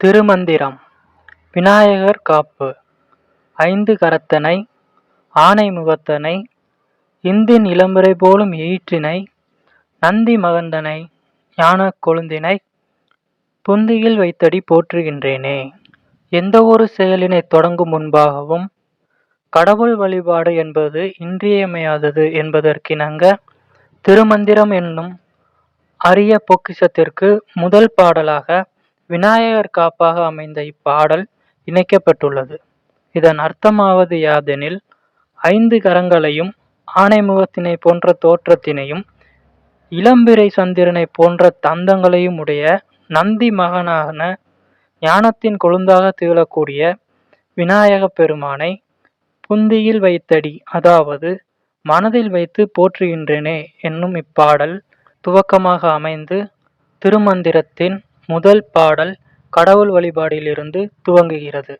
திருமந்திரம். விநாயகர் காப்பு. ஐந்து கரத்தனை ஆனை முகத்தனை இந்தின் இளம்பிறை போலும் ஈற்றினை நந்தி மகந்தனை ஞானக் கொழுந்தினை புந்தியில் வைத்தடி போற்றுகின்றேனே. எந்த ஒரு செயலினை தொடங்கும் முன்பாகவும் கடவுள் வழிபாடு என்பது இன்றியமையாதது என்பதற்கிணங்க திருமந்திரம் என்னும் அரிய பொக்கிஷத்திற்கு முதல் பாடலாக விநாயகர் காப்பாக அமைந்த இப்பாடல் இணைக்கப்பட்டுள்ளது. இதன் அர்த்தமாவது யாதெனில் ஐந்து கரங்களையும் ஆனைமுகத்தினை போன்ற தோற்றத்தினையும் இளம்பிறை சந்திரனை போன்ற தந்தங்களையும் உடைய நந்தி மகனான ஞானத்தின் கொழுந்தாக திகழக்கூடிய விநாயகப் பெருமானை புந்தியில் வைத்தடி அதாவது மனதில் வைத்து போற்றுகின்றேனே என்னும் இப்பாடல் துவக்கமாக அமைந்து திருமந்திரத்தின் முதல் பாடல் கடவுள் வழிபாடிலிருந்து துவங்குகிறது.